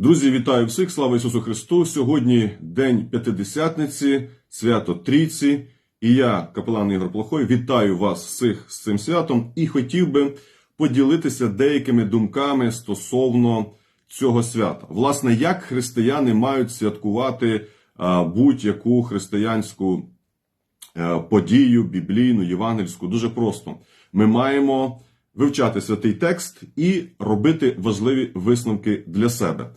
Друзі, вітаю всіх! Слава Ісусу Христу! Сьогодні День П'ятидесятниці, свято Трійці. І я, капелан Ігор Плохой, вітаю вас всіх з цим святом і хотів би поділитися деякими думками стосовно цього свята. Власне, як християни мають святкувати будь-яку християнську е, подію, біблійну, євангельську. Дуже просто. Ми маємо вивчати святий текст і робити важливі висновки для себе.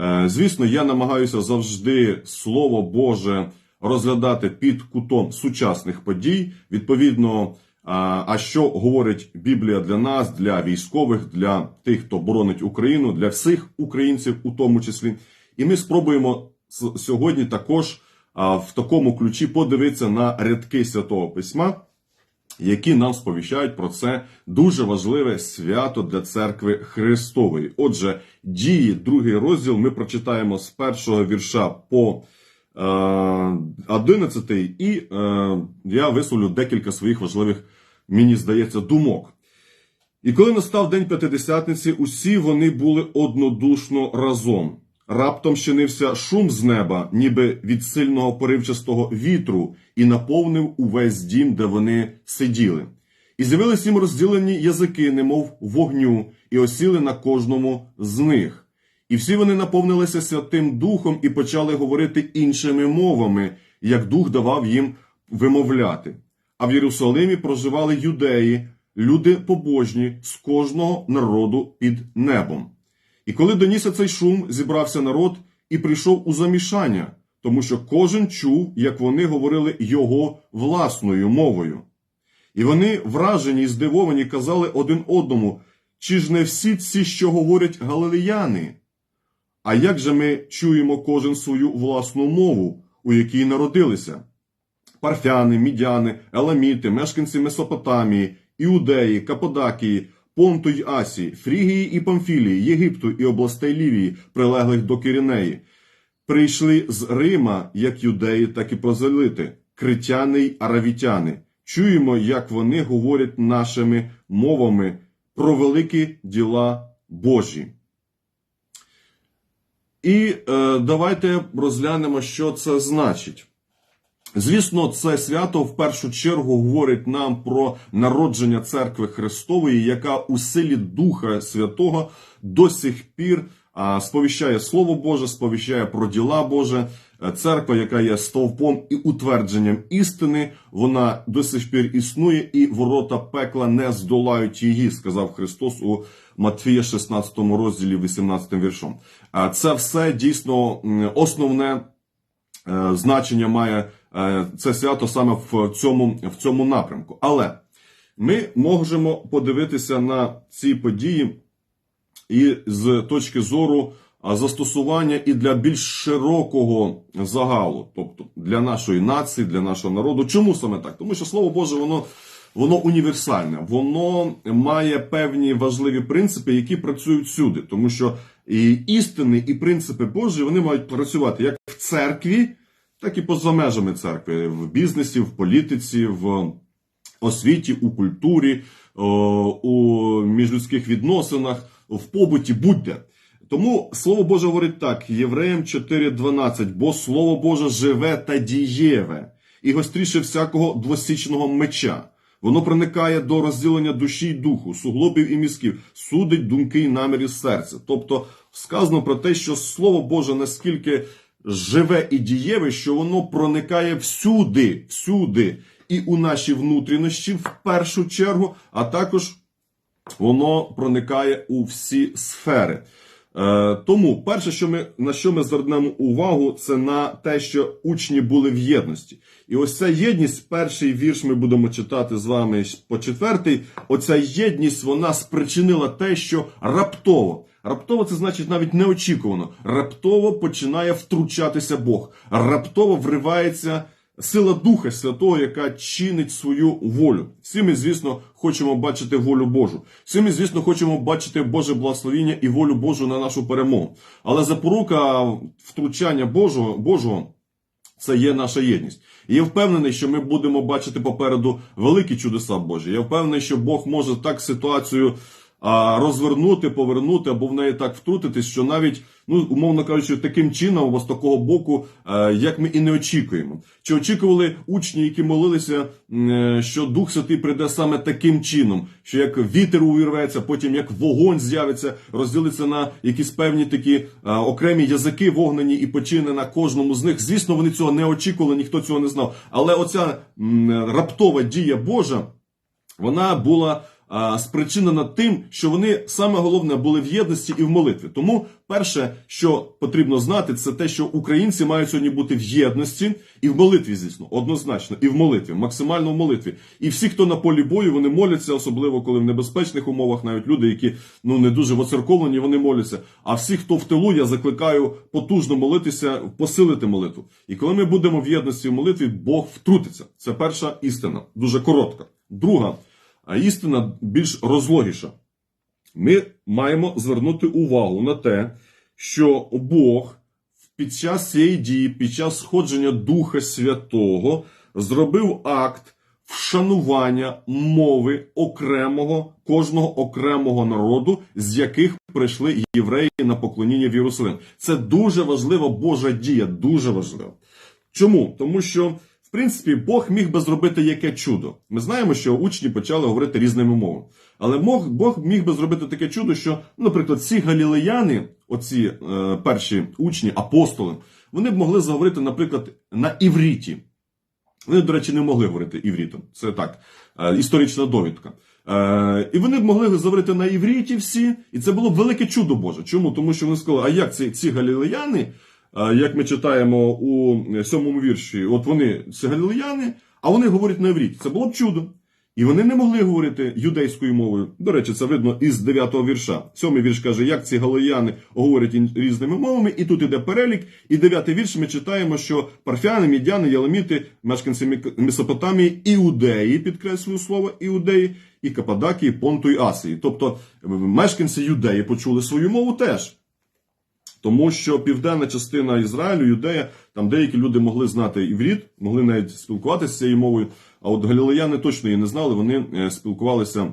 Е, Звісно, я намагаюся завжди Слово Боже розглядати під кутом сучасних подій. Відповідно, а а що говорить Біблія для нас, для військових, для тих, хто боронить Україну, для всіх українців, у тому числі. І ми спробуємо сьогодні також в такому ключі подивитися на рядки Святого Письма, які нам сповіщають про це дуже важливе свято для церкви Христової. Отже, дії, другий розділ, ми прочитаємо з першого вірша по е, 11, і е, я висловлю декілька своїх важливих, мені здається, думок. І коли настав день п'ятидесятниці, усі вони були однодушно разом. Раптом щинився шум з неба, ніби від сильного поривчастого вітру, і наповнив увесь дім, де вони сиділи. І з'явились їм розділені язики, немов вогню, і осіли на кожному з них. І всі вони наповнилися Святим Духом і почали говорити іншими мовами, як Дух давав їм вимовляти. А в Єрусалимі проживали юдеї, люди побожні з кожного народу під небом. І коли донісся цей шум, зібрався народ і прийшов у замішання, тому що кожен чув, як вони говорили його власною мовою. І вони, вражені і здивовані, казали один одному, чи ж не всі ці, що говорять галилеяни? А як же ми чуємо кожен свою власну мову, у якій народилися? Парфяни, мідяни, еламіти, мешканці Месопотамії, Іудеї, Каподакії, Понту й Асії, Фрігії і Памфілії, Єгипту і областей Лівії, прилеглих до Кирінеї, прийшли з Рима як юдеї, так і прозелити, критяни й аравітяни. Чуємо, як вони говорять нашими мовами про великі діла Божі. І е, давайте розглянемо, що це значить. Звісно, це свято в першу чергу говорить нам про народження церкви Христової, яка у силі Духа Святого до сих пір сповіщає Слово Боже, сповіщає про діла Боже. Церква, яка є стовпом і утвердженням істини, вона до сих пір існує, і ворота пекла не здолають її, сказав Христос у Матфія 16 розділі, 18 віршом. А це все дійсно основне е, значення має це свято саме в цьому, в цьому напрямку. Але ми можемо подивитися на ці події і з точки зору застосування і для більш широкого загалу, тобто для нашої нації, для нашого народу. Чому саме так? Тому що слово Боже, воно. Воно універсальне, воно має певні важливі принципи, які працюють всюди, тому що і істини, і принципи Божі вони мають працювати як в церкві, так і поза межами церкви, в бізнесі, в політиці, в освіті, у культурі, у міжлюдських відносинах, в побуті, будь-де. Тому Слово Боже говорить так: Євреям 4.12, бо Слово Боже живе та дієве, і гостріше всякого двосічного меча. Воно проникає до розділення душі й духу, суглобів і мізків, судить думки й наміри серця. Тобто сказано про те, що Слово Боже наскільки живе і дієве, що воно проникає всюди, всюди, і у наші внутрішності в першу чергу, а також воно проникає у всі сфери. Е, тому перше, що ми на що ми звернемо увагу, це на те, що учні були в єдності. І ось ця єдність, перший вірш ми будемо читати з вами по четвертий. Оця єдність вона спричинила те, що раптово. Раптово це значить навіть неочікувано. Раптово починає втручатися Бог. Раптово вривається сила Духа Святого, яка чинить свою волю. Всі ми, звісно, хочемо бачити волю Божу. Всі ми, звісно, хочемо бачити Боже благословіння і волю Божу на нашу перемогу. Але запорука втручання Божого, Божого це є наша єдність. І я впевнений, що ми будемо бачити попереду великі чудеса Божі. Я впевнений, що Бог може так ситуацію а, розвернути, повернути або в неї так втрутитись, що навіть, ну умовно кажучи, таким чином, або з такого боку, е, як ми і не очікуємо. Чи очікували учні, які молилися, е, що Дух Святий прийде саме таким чином, що як вітер увірветься, потім як вогонь з'явиться, розділиться на якісь певні такі е, окремі язики вогнені і почине на кожному з них. Звісно, вони цього не очікували, ніхто цього не знав. Але оця раптова дія Божа вона була спричинена тим, що вони саме головне були в єдності і в молитві. Тому перше, що потрібно знати, це те, що українці мають сьогодні бути в єдності і в молитві, звісно, однозначно, і в молитві, максимально в молитві. І всі, хто на полі бою, вони моляться, особливо коли в небезпечних умовах, навіть люди, які ну не дуже воцерковлені, вони моляться. А всі, хто в тилу, я закликаю потужно молитися, посилити молитву. І коли ми будемо в єдності в молитві, Бог втрутиться. Це перша істина, дуже коротка. Друга. А істина більш розлогіша. Ми маємо звернути увагу на те, що Бог під час цієї дії, під час сходження Духа Святого, зробив акт вшанування мови окремого, кожного окремого народу, з яких прийшли євреї на поклоніння в Єрусалим. Це дуже важлива Божа дія, дуже важлива. Чому? Тому що, принципі, Бог міг би зробити яке чудо. Ми знаємо, що учні почали говорити різними мовами. Але Бог, міг би зробити таке чудо, що, наприклад, ці галілеяни, оці е, перші учні, апостоли, вони б могли заговорити, наприклад, на івріті. Вони, до речі, не могли говорити іврітом. Це так, е, історична довідка. Е, і вони б могли заговорити на івріті всі, і це було б велике чудо Боже. Чому? Тому що вони сказали, а як ці, ці галілеяни, як ми читаємо у сьомому вірші, от вони це галілеяни, а вони говорять на івріті. Це було б чудо. І вони не могли говорити юдейською мовою. До речі, це видно із 9 вірша. Сьомий вірш каже, як ці галилеяни говорять різними мовами, і тут іде перелік. І дев'ятий вірш ми читаємо, що парфяни, мідяни, яламіти, мешканці Месопотамії, іудеї, підкреслюю слово іудеї, і Кападакії, Понту і Асії. Тобто мешканці юдеї почули свою мову теж. Тому що південна частина Ізраїлю, Юдея, там деякі люди могли знати івріт, могли навіть спілкуватися цією мовою. А от галілеяни точно її не знали, вони е, спілкувалися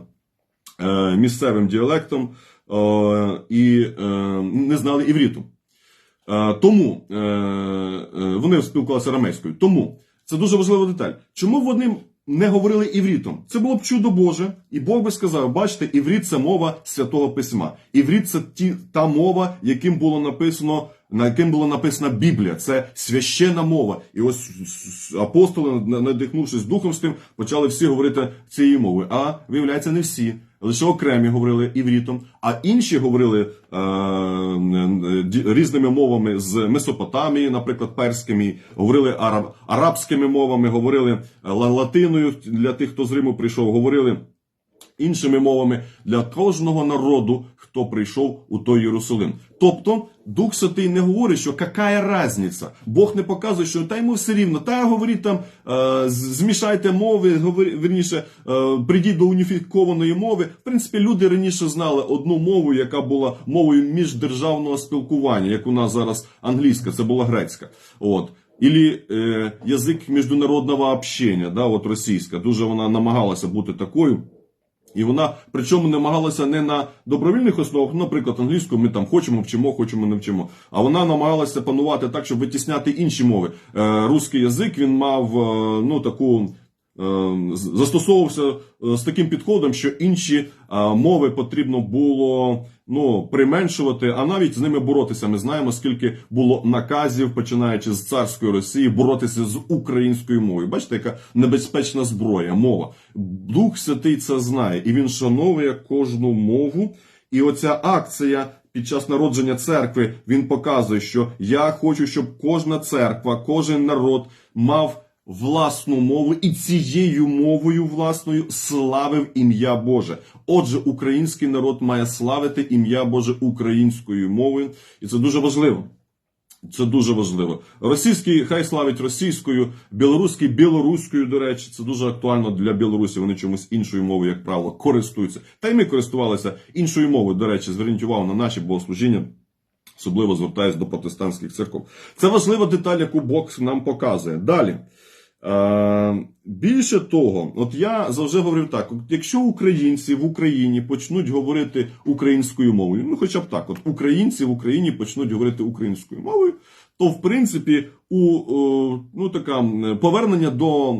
е, місцевим діалектом е, і не знали івріту. Тому вони спілкувалися арамейською. Тому це дуже важлива деталь. Чому вони не говорили іврітом? Це було б чудо Боже, і Бог би сказав: бачите, івріт це мова святого письма. Івріт це ті, та мова, яким було написано. На яким була написана Біблія, це священна мова. І ось апостоли, надихнувшись Духом Святим, почали всі говорити цією мовою. А виявляється, не всі. Лише окремі говорили іврітом, а інші говорили е, різними мовами з Месопотамії, наприклад, перськими, говорили араб, арабськими мовами, говорили е, ла- латиною для тих, хто з Риму прийшов, говорили іншими мовами. Для кожного народу, хто прийшов у той Єрусалим. Тобто Дух Святий не говорить, що яка різниця. Бог не показує, що та йому все рівно, та говоріть там, е, змішайте мови, верніше, е, прийдіть до уніфікованої мови. В принципі, люди раніше знали одну мову, яка була мовою міждержавного спілкування, як у нас зараз англійська, це була грецька. От. Ілі е, язик міжнародного общення, да, от російська. Дуже вона намагалася бути такою. І вона причому намагалася не на добровільних основах, ну, наприклад, англійську ми там хочемо вчимо, хочемо не вчимо. А вона намагалася панувати так, щоб витісняти інші мови. Е, русський язик він мав е, ну таку. Е, з- Застосовувався е, з таким підходом, що інші е, мови потрібно було ну применшувати, а навіть з ними боротися. Ми знаємо, скільки було наказів, починаючи з царської Росії, боротися з українською мовою. Бачите, яка небезпечна зброя, мова. Дух Святий це знає, і він шановує кожну мову. І оця акція під час народження церкви він показує, що я хочу, щоб кожна церква, кожен народ мав власну мову і цією мовою власною славив ім'я Боже. Отже, український народ має славити ім'я Боже українською мовою, і це дуже важливо. Це дуже важливо. Російський хай славить російською, білоруський білоруською, до речі, це дуже актуально для Білорусі. Вони чомусь іншою мовою, як правило, користуються. Та й ми користувалися іншою мовою. До речі, зверніть увагу на наші богослужіння. Особливо звертаюсь до протестантських церков. Це важлива деталь, яку Бог нам показує. Далі. Е, більше того, от я завжди говорив так: якщо українці в Україні почнуть говорити українською мовою, ну хоча б так, от українці в Україні почнуть говорити українською мовою, то в принципі у ну така повернення до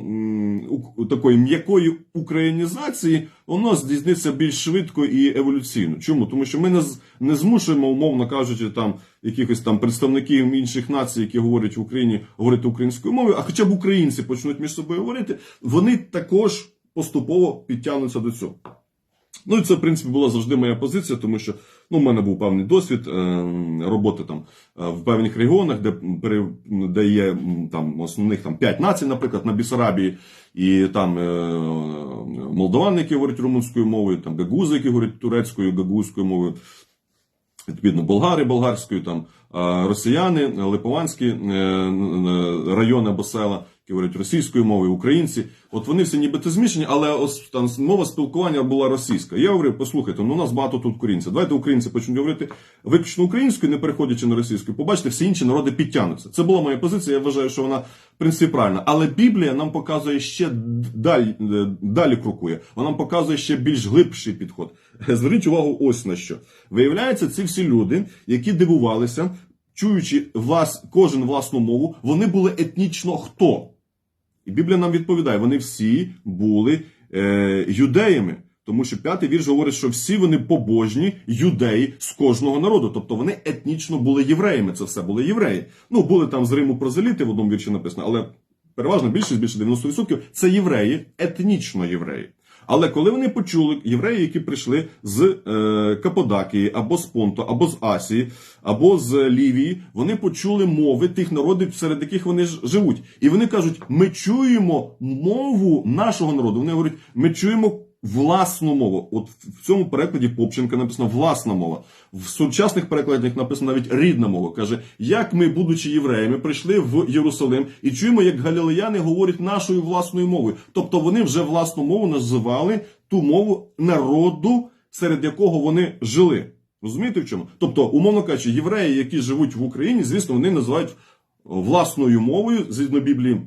такої м'якої українізації воно здійсниться більш швидко і еволюційно. Чому? Тому що ми не, не змушуємо, умовно кажучи, там якихось там представників інших націй, які говорять в Україні, говорити українською мовою, а хоча б українці почнуть між собою говорити, вони також поступово підтягнуться до цього. Ну і це, в принципі, була завжди моя позиція, тому що ну, в мене був певний досвід е, роботи там е, в певних регіонах, де, де є там основних там 5 націй, наприклад, на Бісарабії, і там е, молдовани, які говорять румунською мовою, там гагузи, які говорять турецькою, гагузькою мовою, відповідно, болгари болгарською, там росіяни, липованські райони або села, говорять російською мовою, українці. От вони всі нібито змішані, але ось там мова спілкування була російська. Я говорю, послухайте, ну у нас багато тут українців. Давайте українці почнуть говорити виключно українською, не переходячи на російську. Побачите, всі інші народи підтягнуться. Це була моя позиція. Я вважаю, що вона в принципі правильна. Але Біблія нам показує ще далі, далі крокує. Вона нам показує ще більш глибший підход. Зверніть увагу, ось на що. Виявляється, ці всі люди, які дивувалися, чуючи влас, кожен власну мову, вони були етнічно хто? І Біблія нам відповідає, вони всі були е, юдеями. Тому що п'ятий вірш говорить, що всі вони побожні юдеї з кожного народу. Тобто вони етнічно були євреями. Це все були євреї. Ну, були там з Риму прозеліти, в одному вірші написано, але переважно більшість, більше 90% це євреї, етнічно євреї. Але коли вони почули євреї, які прийшли з е, Каподакії, або з Понту, або з Асії, або з Лівії, вони почули мови тих народів, серед яких вони живуть. І вони кажуть: ми чуємо мову нашого народу. Вони говорять, ми чуємо власну мову. От в цьому перекладі Попченка написано власна мова. В сучасних перекладах написано навіть рідна мова. Каже, як ми, будучи євреями, прийшли в Єрусалим і чуємо, як галілеяни говорять нашою власною мовою. Тобто вони вже власну мову називали ту мову народу, серед якого вони жили. Розумієте в чому? Тобто, умовно кажучи, євреї, які живуть в Україні, звісно, вони називають власною мовою згідно Біблії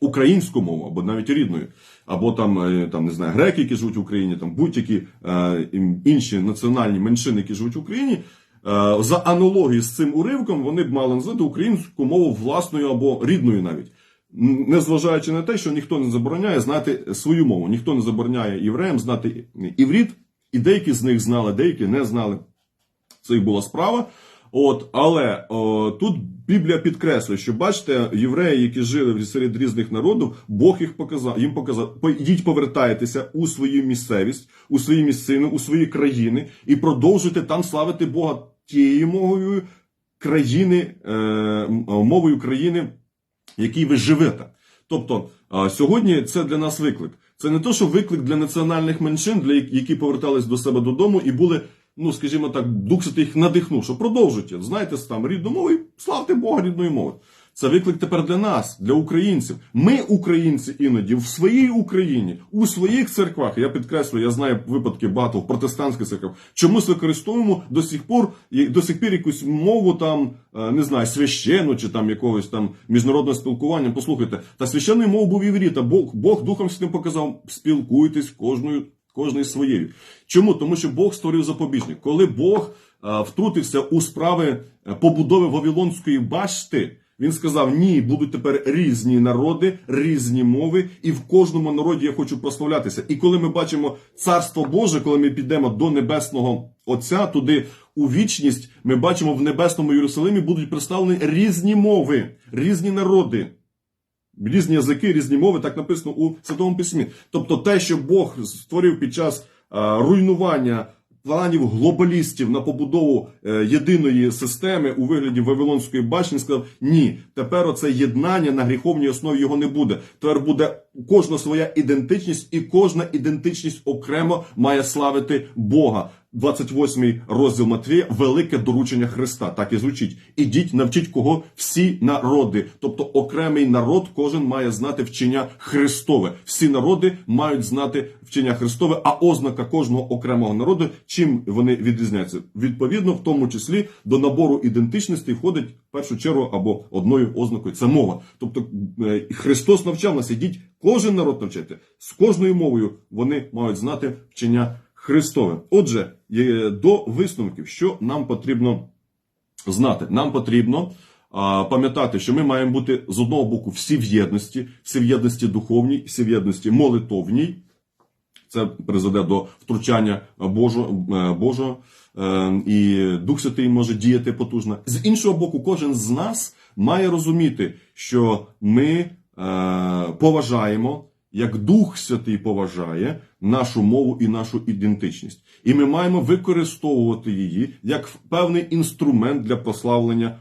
українську мову, або навіть рідною, або там, е, там не знаю, греки, які живуть в Україні, там будь-які е, інші національні меншини, які живуть в Україні. е, За аналогією з цим уривком вони б мали назвати українську мову власною або рідною навіть. Незважаючи на те, що ніхто не забороняє знати свою мову, ніхто не забороняє євреям знати іврит, і деякі з них знали, деякі не знали. Це їх була справа. От, але о, тут Біблія підкреслює, що бачите, євреї, які жили серед різних народів, Бог їх показав, їм показав, «По- йдіть, повертайтеся у свою місцевість, у свої місцини, у свої країни і продовжуйте там славити Бога тією мовою країни, е, мовою країни, в якій ви живете. Тобто сьогодні це для нас виклик. Це не то, що виклик для національних меншин, для які повертались до себе додому і були, ну скажімо так, Дух Святий їх надихнув, що продовжуйте, знаєте, там рідну мову і славте Бога рідною мовою. Це виклик тепер для нас, для українців. Ми, українці, іноді в своїй Україні, у своїх церквах, я підкреслюю, я знаю випадки багато в протестантських церквах, чомусь використовуємо до сих пор до сих пір якусь мову там, е, не знаю, священну чи там якогось там міжнародного спілкування. Послухайте, та священною мовою був івріт, а Бог, Бог Духом Святим показав, спілкуйтесь кожною. Кожний своєю. Чому? Тому що Бог створив запобіжник. Коли Бог е, втрутився у справи е, побудови Вавилонської башти, він сказав: ні, будуть тепер різні народи, різні мови, і в кожному народі я хочу прославлятися. І коли ми бачимо царство Боже, коли ми підемо до небесного Отця, туди у вічність, ми бачимо в небесному Єрусалимі будуть представлені різні мови, різні народи. Різні язики, різні мови, так написано у Святому Письмі. Тобто те, що Бог створив під час руйнування планів глобалістів на побудову е, єдиної системи у вигляді Вавилонської башні, сказав: ні, тепер оце єднання на гріховній основі його не буде. Тепер буде кожна своя ідентичність, і кожна ідентичність окремо має славити Бога. 28 розділ Матвія, велике доручення Христа. Так і звучить. Ідіть, навчіть кого всі народи. Тобто окремий народ, кожен має знати вчення Христове. Всі народи мають знати вчення Христове, а ознака кожного окремого народу, чим вони відрізняються. Відповідно, в тому числі до набору ідентичності входить в першу чергу або одною ознакою це мова. Тобто е, Христос навчав нас, ідіть, кожен народ навчайте. З кожною мовою вони мають знати вчення Христове. Отже, е, до висновків, що нам потрібно знати? Нам потрібно пам'ятати, що ми маємо бути з одного боку всі в єдності, всі в єдності духовній, всі в єдності молитовній. Це призведе до втручання Божого, е, Божого е, і Дух Святий може діяти потужно. З іншого боку, кожен з нас має розуміти, що ми поважаємо, як Дух Святий поважає нашу мову і нашу ідентичність. І ми маємо використовувати її як певний інструмент для прославлення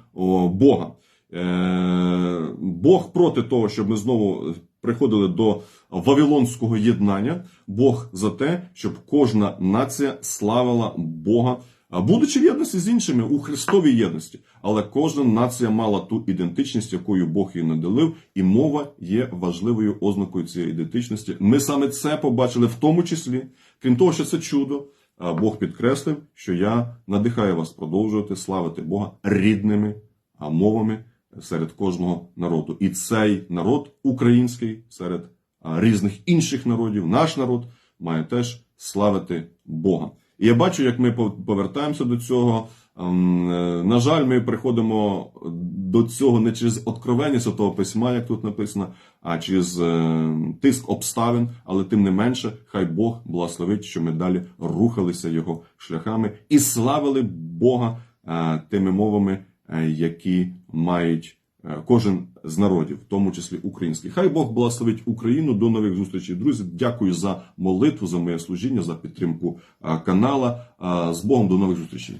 Бога. Е, Бог проти того, щоб ми знову приходили до Вавилонського єднання. Бог за те, щоб кожна нація славила Бога, будучи в єдності з іншими у Христовій єдності. Але кожна нація мала ту ідентичність, якою Бог її наделив, і мова є важливою ознакою цієї ідентичності. Ми саме це побачили в тому числі, крім того, що це чудо. Бог підкреслив, що я надихаю вас продовжувати славити Бога рідними мовами серед кожного народу. І цей народ український серед різних інших народів, наш народ має теж славити Бога. І я бачу, як ми пов- повертаємося до цього. Ем, е, На жаль, ми приходимо до цього не через откровення Святого Письма, як тут написано, а через е, тиск обставин, але тим не менше, хай Бог благословить, що ми далі рухалися його шляхами і славили Бога е, тими мовами, які мають кожен з народів, в тому числі український. Хай Бог благословить Україну. До нових зустрічей, друзі. Дякую за молитву, за моє служіння, за підтримку е, канала. Е, З Богом до нових зустрічей.